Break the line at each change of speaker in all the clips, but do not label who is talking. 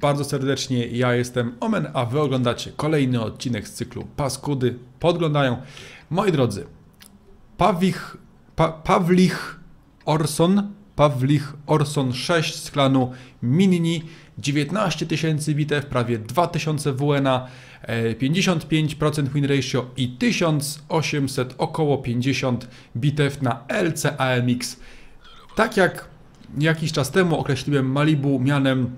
bardzo serdecznie. Ja jestem Omen, a Wy oglądacie kolejny odcinek z cyklu Paskudy podglądają. Moi drodzy, Pawich, pa, Pawlich Orson, Pawlich Orson 6 z klanu Minni, 19 tysięcy bitew, prawie 2000 WNA, e, 55% win ratio i 1800, około 50 bitew na LCAMX. Tak jak jakiś czas temu określiłem Malibu mianem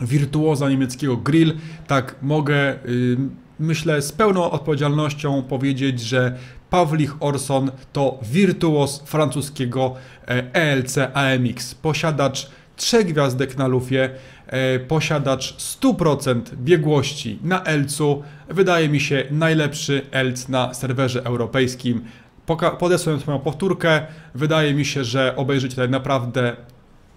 wirtuoza niemieckiego grill, tak mogę, y, myślę, z pełną odpowiedzialnością powiedzieć, że Pawlich Orson to wirtuoz francuskiego e, ELC AMX, posiadacz trzech gwiazdek na lufie, e, posiadacz 100% biegłości na Elcu, wydaje mi się najlepszy Elc na serwerze europejskim. Podesłałem swoją powtórkę, wydaje mi się, że obejrzycie tutaj naprawdę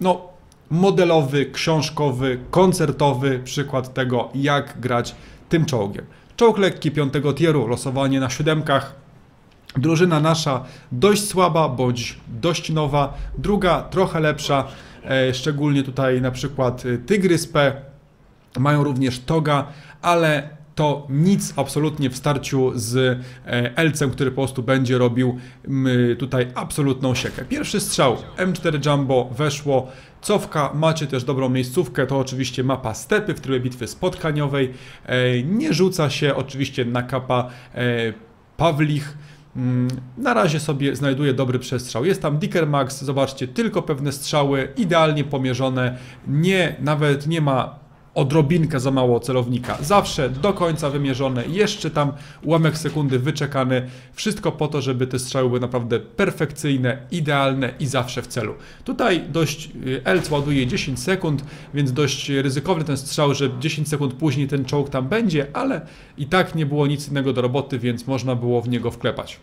no, modelowy, książkowy, koncertowy przykład tego, jak grać tym czołgiem. Czołg lekki piątego tieru, losowanie na siódemkach. Drużyna nasza dość słaba, bądź dość nowa. Druga trochę lepsza, e, szczególnie tutaj na przykład e, Tygrys P. Mają również Toga, ale to nic absolutnie w starciu z e, Elcem, który po prostu będzie robił tutaj absolutną siekę. Pierwszy strzał M4 Jumbo weszło, cofka, macie też dobrą miejscówkę, to oczywiście mapa stepy w trybie bitwy spotkaniowej. E, Nie rzuca się oczywiście na kapa e, Pawlich. Mm, Na razie sobie znajduje dobry przestrzał. Jest tam Dicker Max, zobaczcie, tylko pewne strzały, idealnie pomierzone, nie, nawet nie ma odrobinkę za mało celownika. Zawsze do końca wymierzone, jeszcze tam ułamek sekundy wyczekany. Wszystko po to, żeby te strzały były naprawdę perfekcyjne, idealne i zawsze w celu. Tutaj dość y, Elc ładuje 10 sekund, więc dość ryzykowny ten strzał, że 10 sekund później ten czołg tam będzie, ale i tak nie było nic innego do roboty, więc można było w niego wklepać.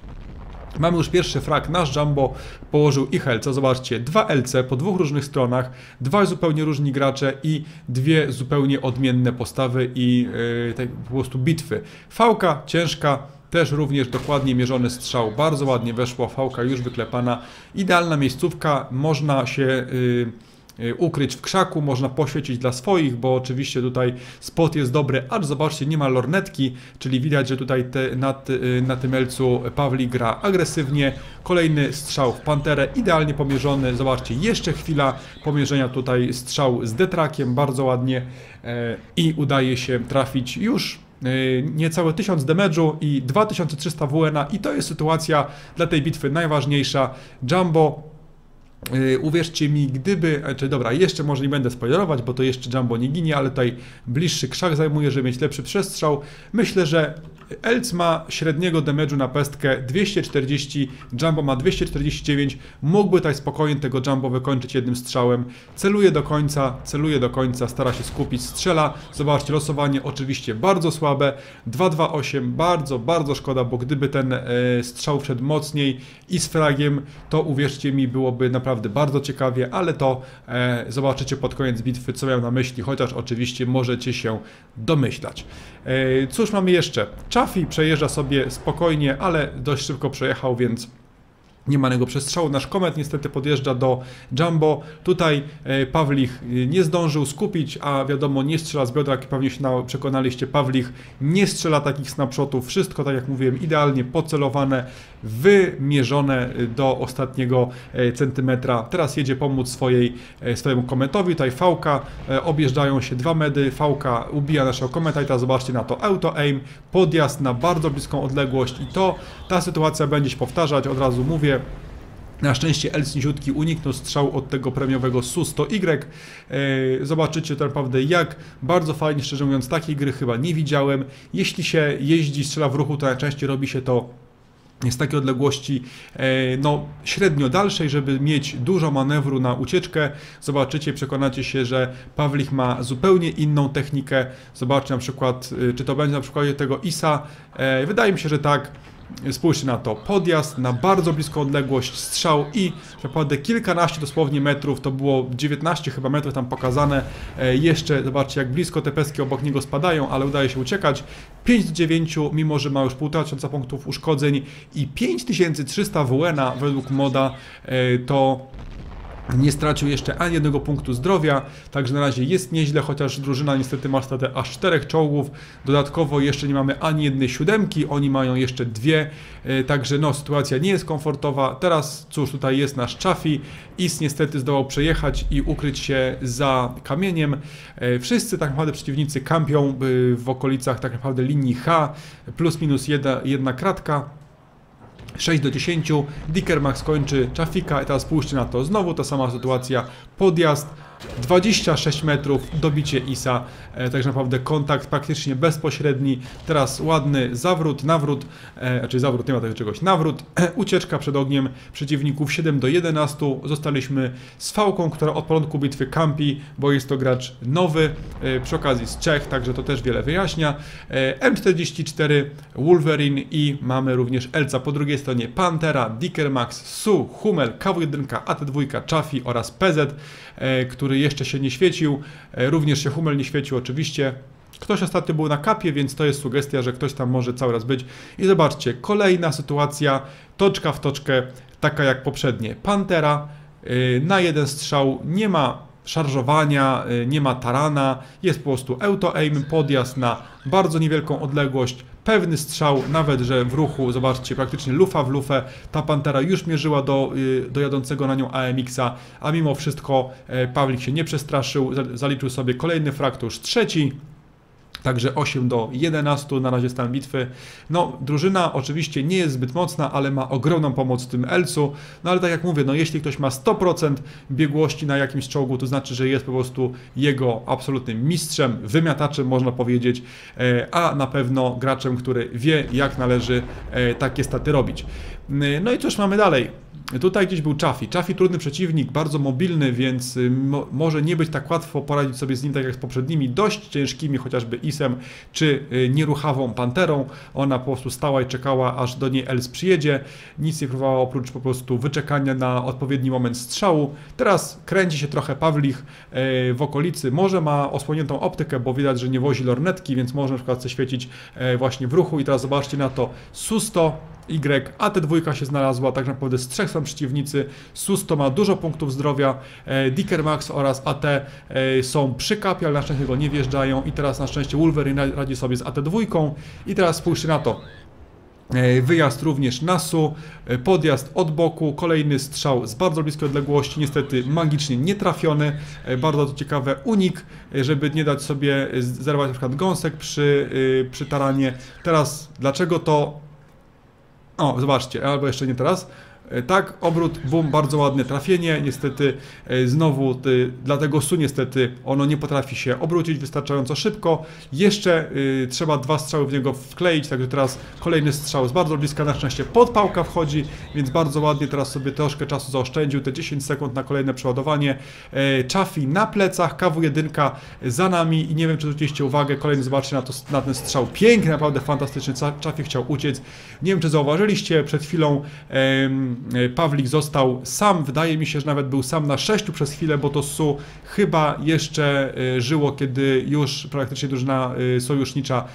Mamy już pierwszy frak, nasz Jumbo położył ich LC, zobaczcie, dwa LC po dwóch różnych stronach, dwa zupełnie różni gracze i dwie zupełnie odmienne postawy i yy, te po prostu bitwy. Fałka ciężka, też również dokładnie mierzony strzał, bardzo ładnie weszło, fałka już wyklepana, idealna miejscówka, można się... Yy, ukryć w krzaku, można poświecić dla swoich, bo oczywiście tutaj spot jest dobry, acz zobaczcie, nie ma lornetki, czyli widać, że tutaj te, na, ty- na tym elcu Pawli gra agresywnie. Kolejny strzał w panterę, idealnie pomierzony, zobaczcie, jeszcze chwila pomierzenia tutaj strzał z detrakiem, bardzo ładnie e, i udaje się trafić już e, niecałe 1000 damage'u i 2300 WN i to jest sytuacja dla tej bitwy najważniejsza. Jumbo uwierzcie mi, gdyby, e, czy dobra, jeszcze może nie będę spoilerować, bo to jeszcze Jumbo nie ginie, ale tutaj bliższy krzak zajmuje, żeby mieć lepszy przestrzał. Myślę, że Elc ma średniego damage'u na pestkę 240, Jumbo ma 249, mógłby tutaj spokojnie tego Jumbo wykończyć jednym strzałem. Celuje do końca, celuje do końca, stara się skupić, strzela. Zobaczcie, losowanie oczywiście bardzo słabe, 228, bardzo, bardzo szkoda, bo gdyby ten e, strzał wszedł mocniej i z fragiem, to uwierzcie mi, byłoby naprawdę bardzo ciekawie, ale to e, zobaczycie pod koniec bitwy, co miał na myśli, chociaż oczywiście możecie się domyślać. E, cóż mamy jeszcze? Chaffee przejeżdża sobie spokojnie, ale dość szybko przejechał, więc nie ma jego przestrzału. Nasz komet niestety podjeżdża do Jumbo. Tutaj e, Pawlich e, nie zdążył skupić, a wiadomo, nie strzela z biodra, jak pewnie się na, przekonaliście. Pawlich nie strzela takich snapshotów. Wszystko, tak jak mówiłem, idealnie pocelowane, wymierzone e, do ostatniego centymetra. Teraz jedzie pomóc swojej, swojemu kometowi. Tutaj Fałka, objeżdżają się dwa medy. Fałka ubija naszego kometa i teraz zobaczcie na to auto aim, podjazd na bardzo bliską odległość i to ta sytuacja będzie się powtarzać. Od razu mówię, na szczęście Els niziutki uniknął strzału od tego premiowego Su-100Y. E, Zobaczycie tak naprawdę jak bardzo fajnie, szczerze mówiąc, takiej gry chyba nie widziałem. Jeśli się jeździ, strzela w ruchu, to najczęściej robi się to z takiej odległości e, no, średnio dalszej, żeby mieć dużo manewru na ucieczkę. Zobaczycie, przekonacie się, że Pawlich ma zupełnie inną technikę. Zobaczcie na przykład, e, czy to będzie na przykładzie tego ISA. Wydaje mi się, że tak. Spójrzcie na to, podjazd na bardzo bliską odległość, strzał i naprawdę kilkanaście dosłownie metrów, to było 19 chyba metrów tam pokazane, e, jeszcze zobaczcie jak blisko te peski obok niego spadają, ale udaje się uciekać, 5 z 9, mimo że ma już 1,5 tysiąca punktów uszkodzeń i 5300 WN według moda, e, to nie stracił jeszcze ani jednego punktu zdrowia, także na razie jest nieźle, chociaż drużyna niestety ma statę aż czterech czołgów. Dodatkowo jeszcze nie mamy ani jednej siódemki, oni mają jeszcze dwie, e, także no sytuacja nie jest komfortowa. Teraz cóż, tutaj jest nasz Chafi, Is niestety zdołał przejechać i ukryć się za kamieniem. E, wszyscy tak naprawdę przeciwnicy kampią e, w okolicach tak naprawdę linii H, plus minus jedna, jedna kratka. 6 do 10, Dickermax kończy Czafika i teraz spójrzcie na to, znowu ta sama sytuacja, podjazd, 26 metrów, dobicie Isa, e, także naprawdę kontakt praktycznie bezpośredni. Teraz ładny zawrót, nawrót, e, znaczy zawrót, nie ma tego czegoś, nawrót, e, ucieczka przed ogniem przeciwników 7 do 11. Zostaliśmy z Fałką, która od początku bitwy kampi, bo jest to gracz nowy, e, przy okazji z Czech, także to też wiele wyjaśnia. E, M44, Wolverine i mamy również Elca po drugiej stronie, Pantera, Dickermax, Su, Hummel, KW1, AT2, Chaffee oraz PZ, e, który jeszcze się nie świecił. E, również się Hummel nie świecił oczywiście. Ktoś ostatnio był na kapie, więc to jest sugestia, że ktoś tam może cały raz być. I zobaczcie, kolejna sytuacja, toczka w toczkę, taka jak poprzednie. Pantera y, na jeden strzał nie ma szarżowania, y, nie ma tarana, jest po prostu auto-aim, podjazd na bardzo niewielką odległość, pewny strzał, nawet że w ruchu, zobaczcie, praktycznie lufa w lufę, ta Pantera już mierzyła do, y, do jadącego na nią AMX-a, a mimo wszystko e, Pawlik się nie przestraszył, za- zaliczył sobie kolejny już trzeci, Także 8 do 11 na razie stan bitwy. No, drużyna oczywiście nie jest zbyt mocna, ale ma ogromną pomoc w tym Elcu. No ale tak jak mówię, no jeśli ktoś ma 100% biegłości na jakimś czołgu, to znaczy, że jest po prostu jego absolutnym mistrzem, wymiataczem można powiedzieć, e, a na pewno graczem, który wie jak należy e, takie staty robić. No i cóż mamy dalej? Tutaj gdzieś był Chaffee. Chaffee trudny przeciwnik, bardzo mobilny, więc y, mo może nie być tak łatwo poradzić sobie z nim tak jak z poprzednimi, dość ciężkimi, chociażby Isem czy y, nieruchawą Panterą. Ona po prostu stała i czekała, aż do niej Els przyjedzie. Nic nie próbowała oprócz po prostu wyczekania na odpowiedni moment strzału. Teraz kręci się trochę Pawlich y, w okolicy. Może ma osłoniętą optykę, bo widać, że nie wozi lornetki, więc może na przykład chce świecić właśnie w ruchu. I teraz zobaczcie na to. Susto Y, a te dwójka się znalazła, tak naprawdę z trzech są przeciwnicy. Susto ma dużo punktów zdrowia, e, Dickermax oraz AT e, są przy kapie, ale na szczęście go nie wjeżdżają i teraz na szczęście Wolverine radzi sobie z AT dwójką i teraz spójrzcie na to. E, Wyjazd również Nasu, podjazd od boku, kolejny strzał z bardzo bliskiej odległości, niestety magicznie nietrafiony, bardzo to ciekawe, unik, żeby nie dać sobie zerwać na przykład gąsek przy, przy taranie. Teraz dlaczego to o, zobaczcie, albo jeszcze nie teraz. E, Tak, obrót, bum, bardzo ładne trafienie. Niestety e, znowu ty, dlatego Su niestety ono nie potrafi się obrócić wystarczająco szybko. Jeszcze y, trzeba dwa strzały w niego wkleić, także teraz kolejny strzał z bardzo bliska, na szczęście podpałka wchodzi, więc bardzo ładnie teraz sobie troszkę czasu zaoszczędził, te 10 sekund na kolejne przeładowanie. E, Chafi na plecach, KW1 za nami i nie wiem czy zwróciliście uwagę, kolejny zobaczcie na, to, na ten strzał, piękny, naprawdę fantastyczny, Chafi chciał uciec. Nie wiem czy zauważyliście, przed chwilą Pawlik został sam, wydaje mi się, że nawet był sam na sześciu przez chwilę, bo to Su chyba jeszcze e, żyło, kiedy już praktycznie drużyna e, sojusznicza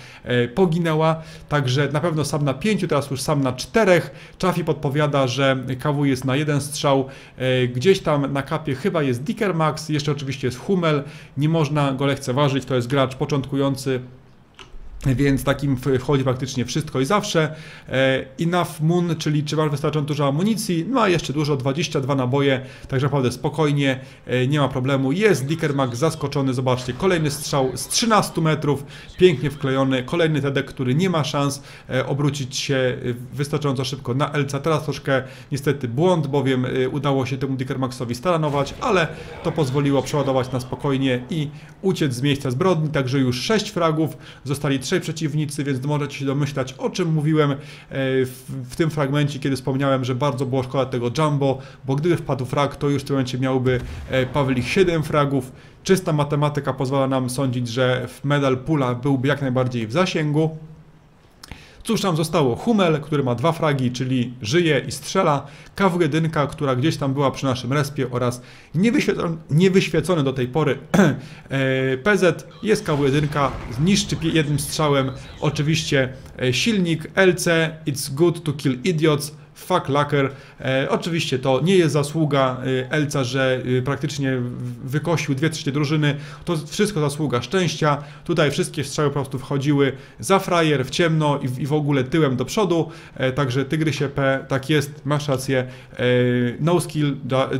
poginęła, także na pewno sam na pięciu, teraz już sam na czterech. Chafi podpowiada, że KW jest na jeden strzał, gdzieś tam na kapie chyba jest Dickermax, jeszcze oczywiście jest Hummel, nie można go lekceważyć, to jest gracz początkujący, więc takim wchodzi praktycznie wszystko i zawsze. E, Enough Moon, czyli czy masz wystarczająco dużo amunicji, ma jeszcze dużo, 22 naboje, także naprawdę spokojnie, e, nie ma problemu. Jest Dickermax zaskoczony, zobaczcie, kolejny strzał z 13 metrów, pięknie wklejony, kolejny TD, który nie ma szans e, obrócić się wystarczająco szybko na Elca. Teraz troszkę niestety błąd, bowiem udało się temu Dickermaxowi staranować, ale to pozwoliło przeładować na spokojnie i uciec z miejsca zbrodni, także już 6 fragów, zostali trzej przeciwnicy, więc możecie się domyślać, o czym mówiłem e, w, w tym fragmencie, kiedy wspomniałem, że bardzo było szkoda tego Jumbo, bo gdyby wpadł frag, to już w tym momencie miałby e, Pawlik 7 fragów. Czysta matematyka pozwala nam sądzić, że medal pula byłby jak najbardziej w zasięgu. Cóż nam zostało? Hummel, który ma dwa fragi, czyli żyje i strzela. KW1, która gdzieś tam była przy naszym respie oraz niewyświecony, niewyświecony do tej pory e, PZ. Jest KW1, zniszczy jednym strzałem oczywiście e, silnik LC, It's good to kill idiots. Fuck laker. E, oczywiście to nie jest zasługa e, Elca, że e, praktycznie wykosił dwie trzecie drużyny. To wszystko zasługa szczęścia. Tutaj wszystkie strzały po prostu wchodziły za frajer, w ciemno i, w ogóle tyłem do przodu. Także Tygrysie P, tak jest, masz rację. No, skill,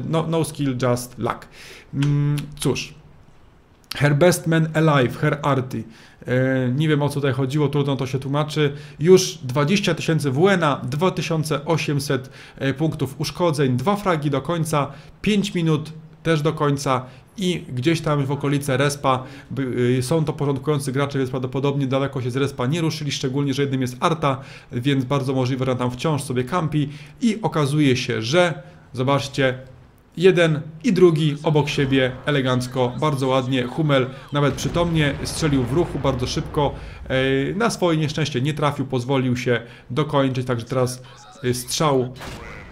no, no skill, just luck. Mm, cóż. Her best man alive, her arty. E, nie wiem o co tutaj chodziło, trudno to się tłumaczy. Już 20 tysięcy WN-a, 2800 e, punktów uszkodzeń, dwa fragi do końca, 5 minut też do końca i gdzieś tam w okolice respa y, są to porządkujący gracze, więc prawdopodobnie daleko się z respa nie ruszyli, szczególnie, że jednym jest Arta, więc bardzo możliwe, że tam wciąż sobie kampi i okazuje się, że zobaczcie, jeden i drugi obok siebie elegancko, bardzo ładnie. Hummel nawet przytomnie strzelił w ruchu bardzo szybko. E, na swoje nieszczęście nie trafił, pozwolił się dokończyć, także teraz strzał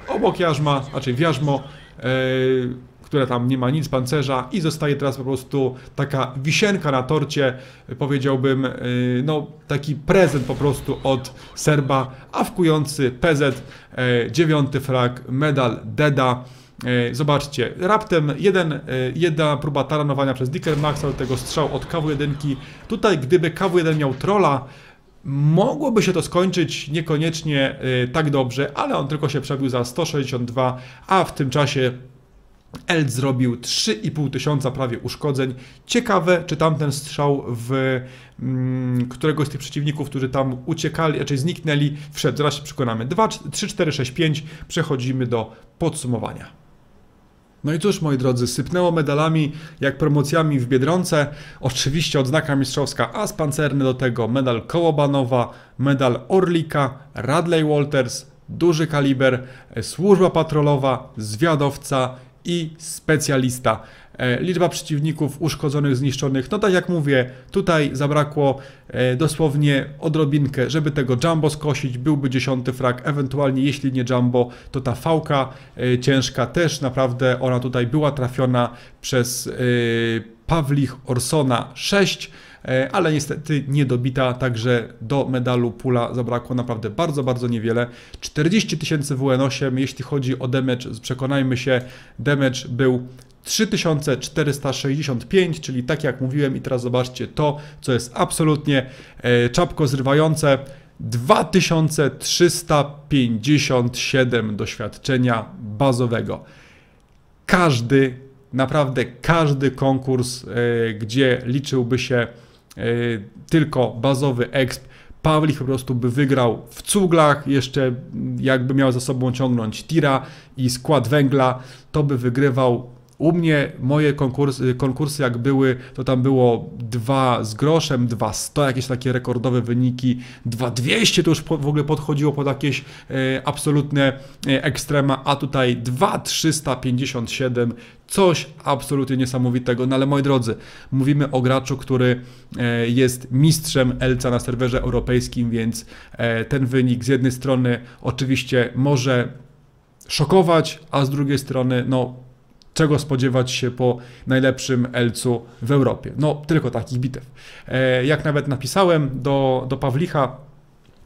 obok jarzma, raczej w jarzmo, e, które tam nie ma nic pancerza i zostaje teraz po prostu taka wisienka na torcie, powiedziałbym, e, no taki prezent po prostu od Serba, awkujący PZ, dziewiąty flag, medal Deda. E, zobaczcie, raptem jeden, e, jedna próba taranowania przez Dicker Maxa do tego strzał od KW1. Tutaj gdyby KW1 miał trolla, mogłoby się to skończyć niekoniecznie e, tak dobrze, ale on tylko się przebił za 162, a w tym czasie Eld zrobił 3,5 tysiąca prawie uszkodzeń. Ciekawe, czy tamten strzał w mm, któregoś z tych przeciwników, którzy tam uciekali, raczej zniknęli, wszedł. Zaraz się przekonamy. 2, 3, 4, 6, 5. Przechodzimy do podsumowania. No i cóż, moi drodzy, sypnęło medalami jak promocjami w Biedronce. Oczywiście odznaka mistrzowska As Pancerny do tego, medal Kołobanowa, medal Orlika, Radley Walters, duży kaliber, służba patrolowa, zwiadowca i specjalista. E, liczba przeciwników uszkodzonych, zniszczonych, no tak jak mówię, tutaj zabrakło e, dosłownie odrobinkę, żeby tego Jumbo skosić, byłby dziesiąty frak, ewentualnie jeśli nie Jumbo, to ta fałka e, ciężka też naprawdę, ona tutaj była trafiona przez Pawlich Orsona 6, ale niestety nie dobita, także do medalu pula zabrakło naprawdę bardzo, bardzo niewiele. 40 tysięcy WN8, jeśli chodzi o damage, przekonajmy się, damage był 3465, czyli tak jak mówiłem i teraz zobaczcie to, co jest absolutnie e, czapko zrywające. 2357 doświadczenia bazowego. Każdy, naprawdę każdy konkurs, e, gdzie liczyłby się e, tylko bazowy exp, Pawlik po prostu by wygrał w cuglach, jeszcze jakby miał za sobą ciągnąć tira i skład węgla, to by wygrywał u mnie moje konkursy, konkursy jak były, to tam było 2 z groszem, 2 100, jakieś takie rekordowe wyniki, 2,200 to już po, w ogóle podchodziło pod jakieś e, absolutne e, ekstrema, a tutaj 2,357, coś absolutnie niesamowitego. No ale moi drodzy, mówimy o graczu, który e, jest mistrzem Elca na serwerze europejskim, więc e, ten wynik z jednej strony oczywiście może szokować, a z drugiej strony no czego spodziewać się po najlepszym Elcu w Europie. No, tylko takich bitew. E, jak nawet napisałem do, do Pawlicha,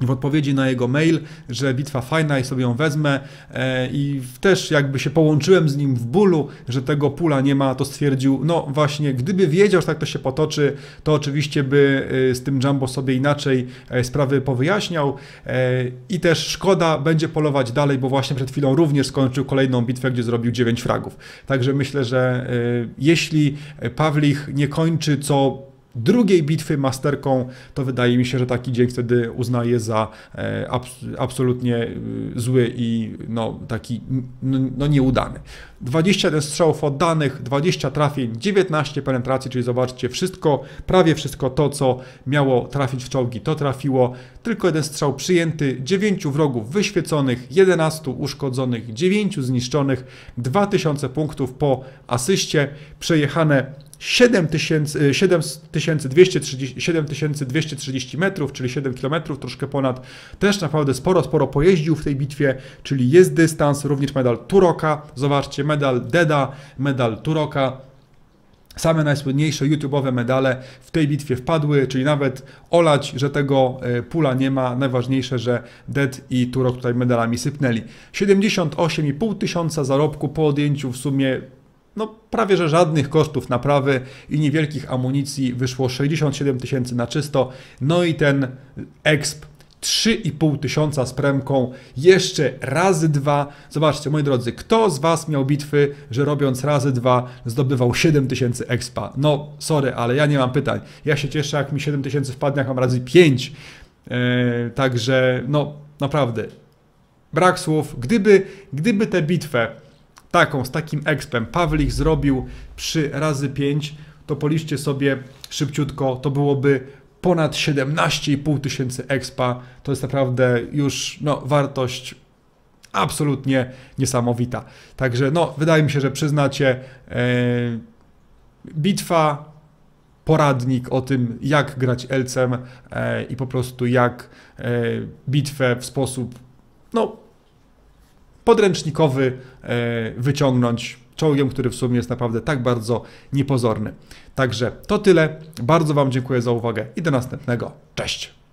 w odpowiedzi na jego mail, że bitwa fajna i sobie ją wezmę e, i też jakby się połączyłem z nim w bólu, że tego pula nie ma, to stwierdził, no właśnie, gdyby wiedział, że tak to się potoczy, to oczywiście by e, z tym Jumbo sobie inaczej e, sprawy powyjaśniał i też szkoda będzie polować dalej, bo właśnie przed chwilą również skończył kolejną bitwę, gdzie zrobił 9 fragów. Także myślę, że jeśli Pawlich nie kończy co drugiej bitwy masterką, to wydaje mi się, że taki dzień wtedy uznaje za e, absolutnie e, zły i no, taki no, no nieudany. 21 strzałów oddanych, 20 trafień, 19 penetracji, czyli zobaczcie, wszystko, prawie wszystko to, co miało trafić w czołgi, to trafiło. Tylko jeden strzał przyjęty, 9 wrogów wyświeconych, 11 uszkodzonych, 9 zniszczonych, 2000 punktów po asyście, przejechane 7230, 7230 metrów, czyli 7 km, troszkę ponad. Też naprawdę sporo, sporo pojeździł w tej bitwie, czyli jest dystans, również medal Turoka. Zobaczcie, medal Deda, medal Turoka. Same najsłynniejsze YouTube'owe medale w tej bitwie wpadły, czyli nawet olać, że tego e, pula nie ma. Najważniejsze, że Dead i Turok tutaj medalami sypnęli. 78,5 tysiąca zarobku po odjęciu w sumie no, prawie że żadnych kosztów naprawy i niewielkich amunicji wyszło 67 tysięcy na czysto. No i ten exp 3,5 tysiąca z premką, jeszcze razy dwa. Zobaczcie, moi drodzy, kto z Was miał bitwy, że robiąc razy dwa zdobywał 7 tysięcy expa? No, sorry, ale ja nie mam pytań. Ja się cieszę, jak mi 7 tysięcy wpadnie, jak mam razy 5. Eee, także, no, naprawdę, brak słów. Gdyby, gdyby tę bitwę taką, z takim expem Pawlik zrobił przy razy 5, to policzcie sobie szybciutko, to byłoby ponad 17,5 tysięcy expa. To jest naprawdę już no, wartość absolutnie niesamowita. Także no, wydaje mi się, że przyznacie, e, bitwa, poradnik o tym, jak grać Elcem e, i po prostu jak e, bitwę w sposób no, podręcznikowy e, wyciągnąć czołgiem, który w sumie jest naprawdę tak bardzo niepozorny. Także to tyle. Bardzo Wam dziękuję za uwagę i do następnego. Cześć!